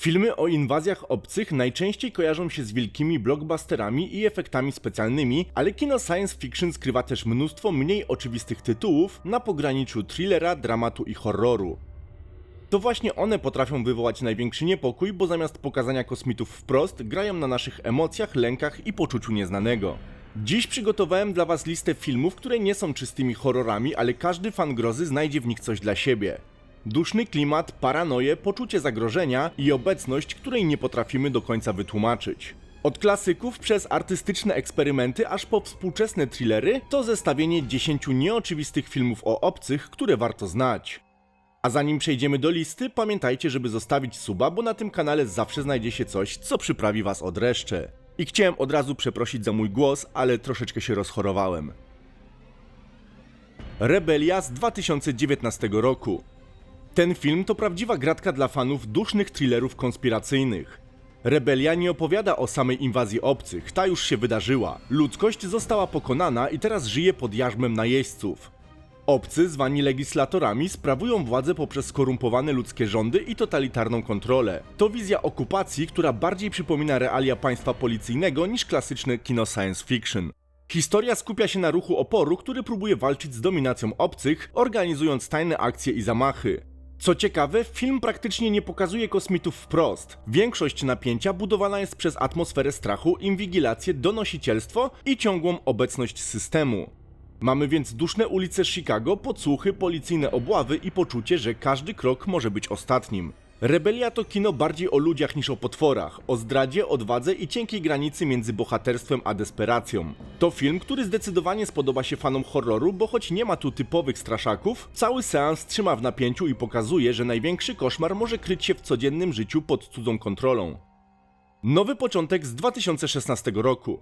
Filmy o inwazjach obcych najczęściej kojarzą się z wielkimi blockbusterami i efektami specjalnymi, ale kino science fiction skrywa też mnóstwo mniej oczywistych tytułów na pograniczu thrillera, dramatu i horroru. To właśnie one potrafią wywołać największy niepokój, bo zamiast pokazania kosmitów wprost, grają na naszych emocjach, lękach i poczuciu nieznanego. Dziś przygotowałem dla Was listę filmów, które nie są czystymi horrorami, ale każdy fan grozy znajdzie w nich coś dla siebie. Duszny klimat, paranoję, poczucie zagrożenia i obecność, której nie potrafimy do końca wytłumaczyć. Od klasyków przez artystyczne eksperymenty aż po współczesne thrillery to zestawienie 10 nieoczywistych filmów o obcych, które warto znać. A zanim przejdziemy do listy, pamiętajcie, żeby zostawić suba, bo na tym kanale zawsze znajdzie się coś, co przyprawi was od reszty. I chciałem od razu przeprosić za mój głos, ale troszeczkę się rozchorowałem. Rebelia z 2019 roku. Ten film to prawdziwa gratka dla fanów dusznych thrillerów konspiracyjnych. Rebelia nie opowiada o samej inwazji obcych, ta już się wydarzyła. Ludzkość została pokonana i teraz żyje pod jarzmem najeźdźców. Obcy, zwani legislatorami, sprawują władzę poprzez skorumpowane ludzkie rządy i totalitarną kontrolę. To wizja okupacji, która bardziej przypomina realia państwa policyjnego niż klasyczne kino science fiction. Historia skupia się na ruchu oporu, który próbuje walczyć z dominacją obcych, organizując tajne akcje i zamachy. Co ciekawe, film praktycznie nie pokazuje kosmitów wprost. Większość napięcia budowana jest przez atmosferę strachu, inwigilację, donosicielstwo i ciągłą obecność systemu. Mamy więc duszne ulice Chicago, podsłuchy, policyjne obławy i poczucie, że każdy krok może być ostatnim. Rebelia to kino bardziej o ludziach niż o potworach, o zdradzie, odwadze i cienkiej granicy między bohaterstwem a desperacją. To film, który zdecydowanie spodoba się fanom horroru, bo choć nie ma tu typowych straszaków, cały seans trzyma w napięciu i pokazuje, że największy koszmar może kryć się w codziennym życiu pod cudzą kontrolą. Nowy początek z 2016 roku.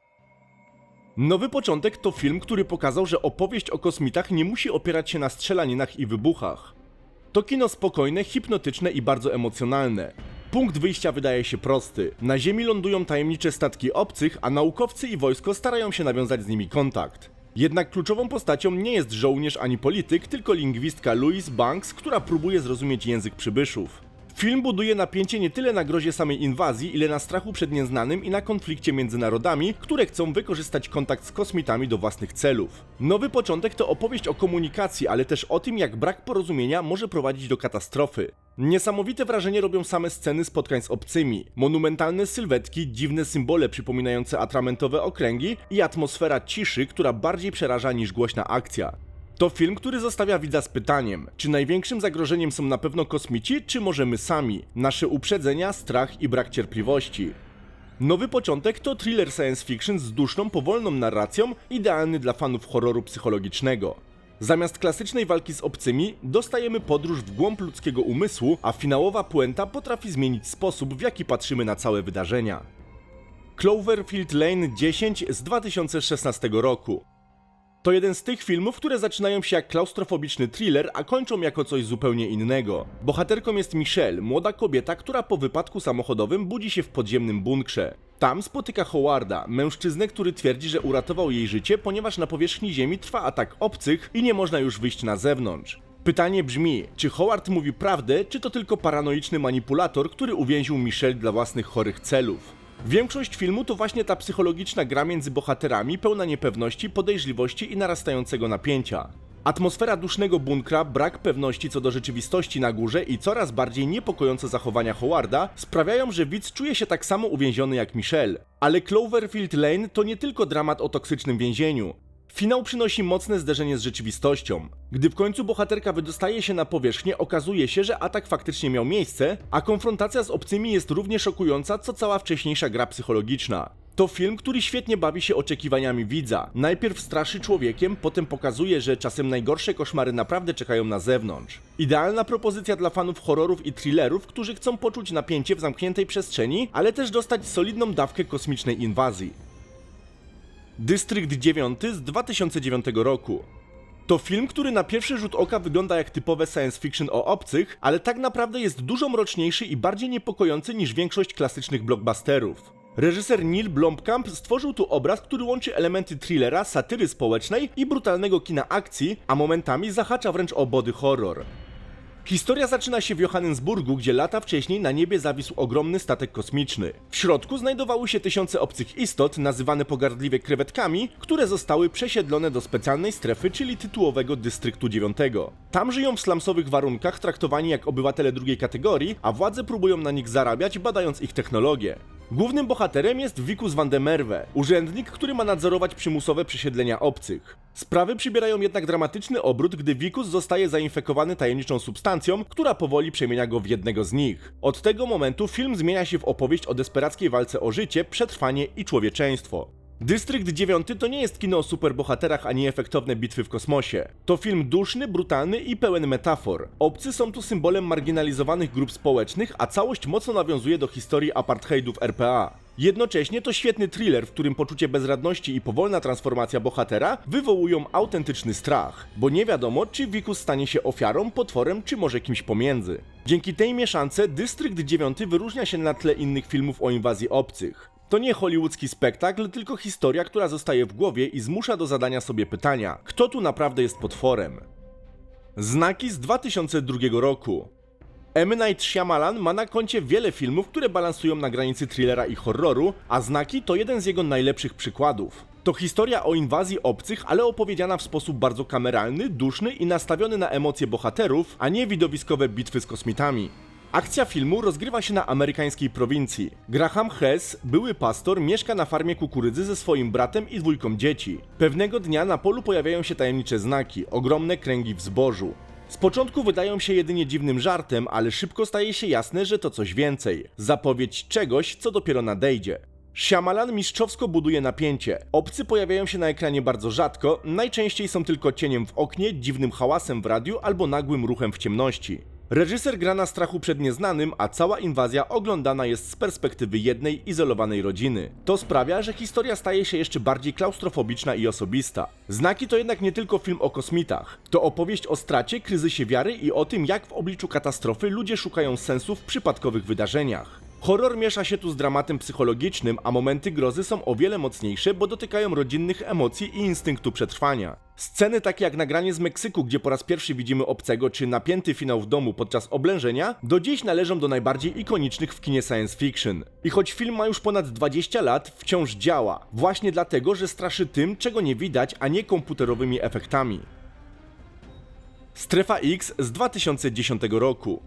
Nowy początek to film, który pokazał, że opowieść o kosmitach nie musi opierać się na strzelaninach i wybuchach. To kino spokojne, hipnotyczne i bardzo emocjonalne. Punkt wyjścia wydaje się prosty. Na Ziemi lądują tajemnicze statki obcych, a naukowcy i wojsko starają się nawiązać z nimi kontakt. Jednak kluczową postacią nie jest żołnierz ani polityk, tylko lingwistka Louise Banks, która próbuje zrozumieć język przybyszów. Film buduje napięcie nie tyle na grozie samej inwazji, ile na strachu przed nieznanym i na konflikcie między narodami, które chcą wykorzystać kontakt z kosmitami do własnych celów. Nowy początek to opowieść o komunikacji, ale też o tym, jak brak porozumienia może prowadzić do katastrofy. Niesamowite wrażenie robią same sceny spotkań z obcymi, monumentalne sylwetki, dziwne symbole przypominające atramentowe okręgi i atmosfera ciszy, która bardziej przeraża niż głośna akcja. To film, który zostawia widza z pytaniem, czy największym zagrożeniem są na pewno kosmici, czy może my sami, nasze uprzedzenia, strach i brak cierpliwości. Nowy początek to thriller science fiction z duszną, powolną narracją, idealny dla fanów horroru psychologicznego. Zamiast klasycznej walki z obcymi, dostajemy podróż w głąb ludzkiego umysłu, a finałowa puenta potrafi zmienić sposób, w jaki patrzymy na całe wydarzenia. Cloverfield Lane 10 z 2016 roku. To jeden z tych filmów, które zaczynają się jak klaustrofobiczny thriller, a kończą jako coś zupełnie innego. Bohaterką jest Michelle, młoda kobieta, która po wypadku samochodowym budzi się w podziemnym bunkrze. Tam spotyka Howarda, mężczyznę, który twierdzi, że uratował jej życie, ponieważ na powierzchni Ziemi trwa atak obcych i nie można już wyjść na zewnątrz. Pytanie brzmi, czy Howard mówi prawdę, czy to tylko paranoiczny manipulator, który uwięził Michelle dla własnych chorych celów? Większość filmu to właśnie ta psychologiczna gra między bohaterami, pełna niepewności, podejrzliwości i narastającego napięcia. Atmosfera dusznego bunkra, brak pewności co do rzeczywistości na górze i coraz bardziej niepokojące zachowania Howarda sprawiają, że widz czuje się tak samo uwięziony jak Michelle. Ale Cloverfield Lane to nie tylko dramat o toksycznym więzieniu. Finał przynosi mocne zderzenie z rzeczywistością. Gdy w końcu bohaterka wydostaje się na powierzchnię, okazuje się, że atak faktycznie miał miejsce, a konfrontacja z obcymi jest równie szokująca, co cała wcześniejsza gra psychologiczna. To film, który świetnie bawi się oczekiwaniami widza. Najpierw straszy człowiekiem, potem pokazuje, że czasem najgorsze koszmary naprawdę czekają na zewnątrz. Idealna propozycja dla fanów horrorów i thrillerów, którzy chcą poczuć napięcie w zamkniętej przestrzeni, ale też dostać solidną dawkę kosmicznej inwazji. Dystrykt 9 z 2009 roku. To film, który na pierwszy rzut oka wygląda jak typowe science fiction o obcych, ale tak naprawdę jest dużo mroczniejszy i bardziej niepokojący niż większość klasycznych blockbusterów. Reżyser Neil Blomkamp stworzył tu obraz, który łączy elementy thrillera, satyry społecznej i brutalnego kina akcji, a momentami zahacza wręcz o body horror. Historia zaczyna się w Johannesburgu, gdzie lata wcześniej na niebie zawisł ogromny statek kosmiczny. W środku znajdowały się tysiące obcych istot, nazywane pogardliwie krewetkami, które zostały przesiedlone do specjalnej strefy, czyli tytułowego dystryktu 9. Tam żyją w slumsowych warunkach, traktowani jak obywatele drugiej kategorii, a władze próbują na nich zarabiać, badając ich technologię. Głównym bohaterem jest Wikus van de Merwe, urzędnik, który ma nadzorować przymusowe przesiedlenia obcych. Sprawy przybierają jednak dramatyczny obrót, gdy Wikus zostaje zainfekowany tajemniczą substancją, która powoli przemienia go w jednego z nich. Od tego momentu film zmienia się w opowieść o desperackiej walce o życie, przetrwanie i człowieczeństwo. Dystrykt 9 to nie jest kino o superbohaterach ani efektowne bitwy w kosmosie. To film duszny, brutalny i pełen metafor. Obcy są tu symbolem marginalizowanych grup społecznych, a całość mocno nawiązuje do historii apartheidu w RPA. Jednocześnie to świetny thriller, w którym poczucie bezradności i powolna transformacja bohatera wywołują autentyczny strach, bo nie wiadomo, czy Wikus stanie się ofiarą, potworem, czy może kimś pomiędzy. Dzięki tej mieszance Dystrykt 9 wyróżnia się na tle innych filmów o inwazji obcych. To nie hollywoodzki spektakl, tylko historia, która zostaje w głowie i zmusza do zadania sobie pytania, kto tu naprawdę jest potworem. Znaki z 2002 roku. M. Night Shyamalan ma na koncie wiele filmów, które balansują na granicy thrillera i horroru, a Znaki to jeden z jego najlepszych przykładów. To historia o inwazji obcych, ale opowiedziana w sposób bardzo kameralny, duszny i nastawiony na emocje bohaterów, a nie widowiskowe bitwy z kosmitami. Akcja filmu rozgrywa się na amerykańskiej prowincji. Graham Hess, były pastor, mieszka na farmie kukurydzy ze swoim bratem i dwójką dzieci. Pewnego dnia na polu pojawiają się tajemnicze znaki, ogromne kręgi w zbożu. Z początku wydają się jedynie dziwnym żartem, ale szybko staje się jasne, że to coś więcej. Zapowiedź czegoś, co dopiero nadejdzie. Shyamalan mistrzowsko buduje napięcie. Obcy pojawiają się na ekranie bardzo rzadko, najczęściej są tylko cieniem w oknie, dziwnym hałasem w radiu albo nagłym ruchem w ciemności. Reżyser gra na strachu przed nieznanym, a cała inwazja oglądana jest z perspektywy jednej izolowanej rodziny. To sprawia, że historia staje się jeszcze bardziej klaustrofobiczna i osobista. Znaki to jednak nie tylko film o kosmitach. To opowieść o stracie, kryzysie wiary i o tym, jak w obliczu katastrofy ludzie szukają sensu w przypadkowych wydarzeniach. Horror miesza się tu z dramatem psychologicznym, a momenty grozy są o wiele mocniejsze, bo dotykają rodzinnych emocji i instynktu przetrwania. Sceny takie jak nagranie z Meksyku, gdzie po raz pierwszy widzimy obcego, czy napięty finał w domu podczas oblężenia, do dziś należą do najbardziej ikonicznych w kinie science fiction. I choć film ma już ponad 20 lat, wciąż działa. Właśnie dlatego, że straszy tym, czego nie widać, a nie komputerowymi efektami. Strefa X z 2010 roku.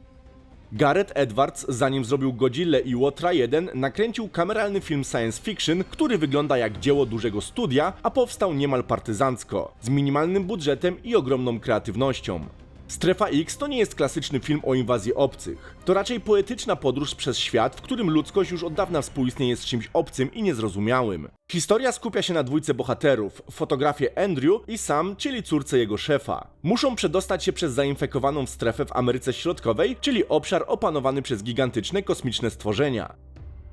Gareth Edwards, zanim zrobił Godzilla i Łotra 1, nakręcił kameralny film science fiction, który wygląda jak dzieło dużego studia, a powstał niemal partyzancko, z minimalnym budżetem i ogromną kreatywnością. Strefa X to nie jest klasyczny film o inwazji obcych. To raczej poetyczna podróż przez świat, w którym ludzkość już od dawna współistnieje z czymś obcym i niezrozumiałym. Historia skupia się na dwójce bohaterów, fotografie Andrew i Sam, czyli córce jego szefa. Muszą przedostać się przez zainfekowaną strefę w Ameryce Środkowej, czyli obszar opanowany przez gigantyczne kosmiczne stworzenia.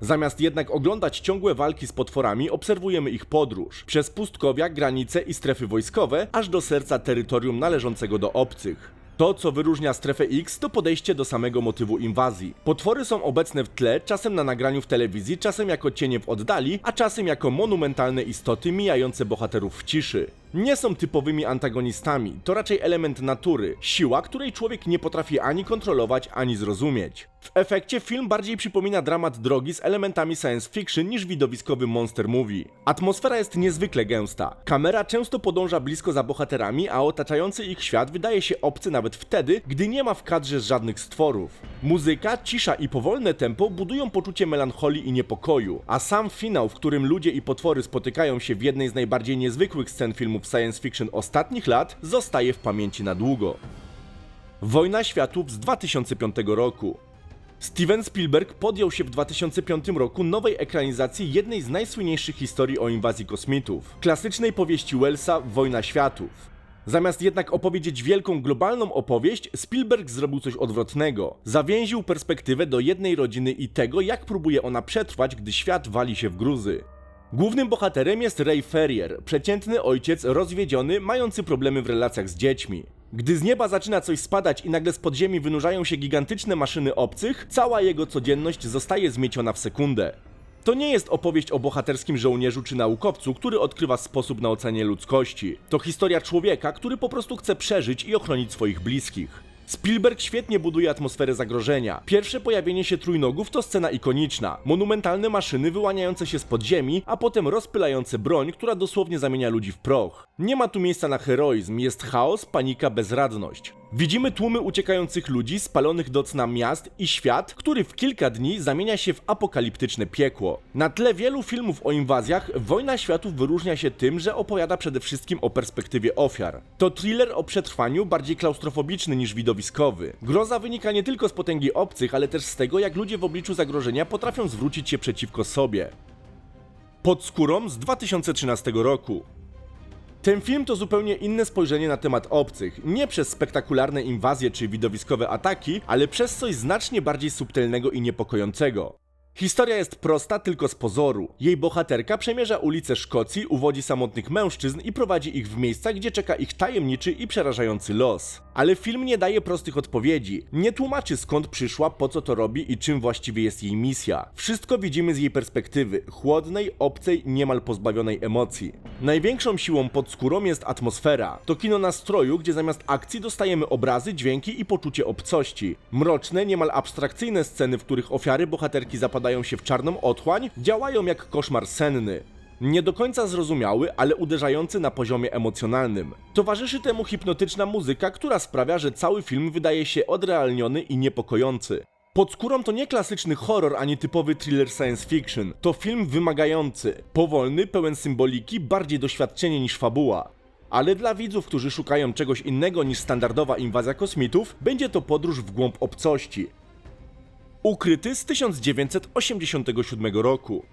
Zamiast jednak oglądać ciągłe walki z potworami, obserwujemy ich podróż przez pustkowia, granice i strefy wojskowe, aż do serca terytorium należącego do obcych. To, co wyróżnia strefę X, to podejście do samego motywu inwazji. Potwory są obecne w tle, czasem na nagraniu w telewizji, czasem jako cienie w oddali, a czasem jako monumentalne istoty mijające bohaterów w ciszy. Nie są typowymi antagonistami, to raczej element natury, siła, której człowiek nie potrafi ani kontrolować, ani zrozumieć. W efekcie film bardziej przypomina dramat drogi z elementami science fiction niż widowiskowy monster movie. Atmosfera jest niezwykle gęsta. Kamera często podąża blisko za bohaterami, a otaczający ich świat wydaje się obcy nawet wtedy, gdy nie ma w kadrze żadnych stworów. Muzyka, cisza i powolne tempo budują poczucie melancholii i niepokoju, a sam finał, w którym ludzie i potwory spotykają się w jednej z najbardziej niezwykłych scen filmów science fiction ostatnich lat, zostaje w pamięci na długo. Wojna Światów z 2005 roku. Steven Spielberg podjął się w 2005 roku nowej ekranizacji jednej z najsłynniejszych historii o inwazji kosmitów klasycznej powieści Wellsa Wojna Światów. Zamiast jednak opowiedzieć wielką globalną opowieść, Spielberg zrobił coś odwrotnego. Zawięził perspektywę do jednej rodziny i tego, jak próbuje ona przetrwać, gdy świat wali się w gruzy. Głównym bohaterem jest Ray Ferrier, przeciętny ojciec rozwiedziony, mający problemy w relacjach z dziećmi. Gdy z nieba zaczyna coś spadać i nagle z podziemi wynurzają się gigantyczne maszyny obcych, cała jego codzienność zostaje zmieciona w sekundę. To nie jest opowieść o bohaterskim żołnierzu czy naukowcu, który odkrywa sposób na ocenie ludzkości. To historia człowieka, który po prostu chce przeżyć i ochronić swoich bliskich. Spielberg świetnie buduje atmosferę zagrożenia. Pierwsze pojawienie się trójnogów to scena ikoniczna. Monumentalne maszyny wyłaniające się z podziemi, a potem rozpylające broń, która dosłownie zamienia ludzi w proch. Nie ma tu miejsca na heroizm, jest chaos, panika, bezradność. Widzimy tłumy uciekających ludzi, spalonych do cna miast i świat, który w kilka dni zamienia się w apokaliptyczne piekło. Na tle wielu filmów o inwazjach, Wojna Światów wyróżnia się tym, że opowiada przede wszystkim o perspektywie ofiar. To thriller o przetrwaniu, bardziej klaustrofobiczny niż widowiskowy. Groza wynika nie tylko z potęgi obcych, ale też z tego, jak ludzie w obliczu zagrożenia potrafią zwrócić się przeciwko sobie. Pod skórą z 2013 roku. Ten film to zupełnie inne spojrzenie na temat obcych, nie przez spektakularne inwazje czy widowiskowe ataki, ale przez coś znacznie bardziej subtelnego i niepokojącego. Historia jest prosta tylko z pozoru. Jej bohaterka przemierza ulice Szkocji, uwodzi samotnych mężczyzn i prowadzi ich w miejsca, gdzie czeka ich tajemniczy i przerażający los. Ale film nie daje prostych odpowiedzi. Nie tłumaczy skąd przyszła, po co to robi i czym właściwie jest jej misja. Wszystko widzimy z jej perspektywy, chłodnej, obcej, niemal pozbawionej emocji. Największą siłą pod skórą jest atmosfera. To kino nastroju, gdzie zamiast akcji dostajemy obrazy, dźwięki i poczucie obcości. Mroczne, niemal abstrakcyjne sceny, w których ofiary bohaterki zapadają się w czarną otchłań, działają jak koszmar senny. Nie do końca zrozumiały, ale uderzający na poziomie emocjonalnym. Towarzyszy temu hipnotyczna muzyka, która sprawia, że cały film wydaje się odrealniony i niepokojący. Pod skórą to nie klasyczny horror ani typowy thriller science fiction. To film wymagający, powolny, pełen symboliki, bardziej doświadczenie niż fabuła. Ale dla widzów, którzy szukają czegoś innego niż standardowa inwazja kosmitów, będzie to podróż w głąb obcości. Ukryty z 1987 roku.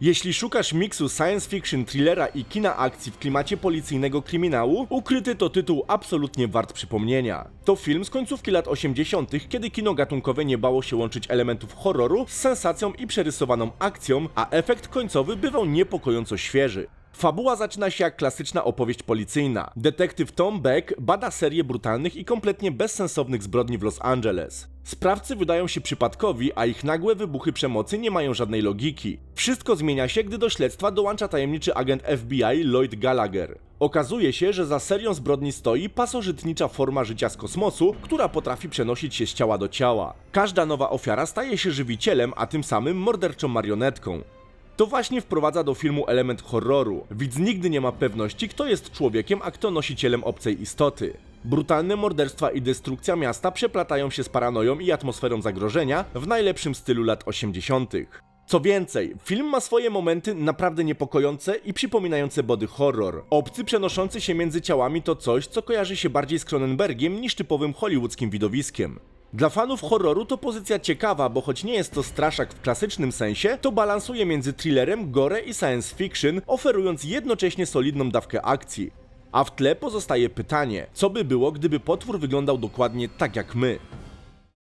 Jeśli szukasz miksu science fiction, thrillera i kina akcji w klimacie policyjnego kryminału, Ukryty to tytuł absolutnie wart przypomnienia. To film z końcówki lat 80., kiedy kino gatunkowe nie bało się łączyć elementów horroru z sensacją i przerysowaną akcją, a efekt końcowy bywał niepokojąco świeży. Fabuła zaczyna się jak klasyczna opowieść policyjna. Detektyw Tom Beck bada serię brutalnych i kompletnie bezsensownych zbrodni w Los Angeles. Sprawcy wydają się przypadkowi, a ich nagłe wybuchy przemocy nie mają żadnej logiki. Wszystko zmienia się, gdy do śledztwa dołącza tajemniczy agent FBI Lloyd Gallagher. Okazuje się, że za serią zbrodni stoi pasożytnicza forma życia z kosmosu, która potrafi przenosić się z ciała do ciała. Każda nowa ofiara staje się żywicielem, a tym samym morderczą marionetką. To właśnie wprowadza do filmu element horroru. Widz nigdy nie ma pewności, kto jest człowiekiem, a kto nosicielem obcej istoty. Brutalne morderstwa i destrukcja miasta przeplatają się z paranoją i atmosferą zagrożenia w najlepszym stylu lat 80. Co więcej, film ma swoje momenty naprawdę niepokojące i przypominające body horror. Obcy przenoszący się między ciałami to coś, co kojarzy się bardziej z Cronenbergiem niż typowym hollywoodzkim widowiskiem. Dla fanów horroru to pozycja ciekawa, bo choć nie jest to straszak w klasycznym sensie, to balansuje między thrillerem, gore i science fiction, oferując jednocześnie solidną dawkę akcji. A w tle pozostaje pytanie, co by było, gdyby potwór wyglądał dokładnie tak jak my?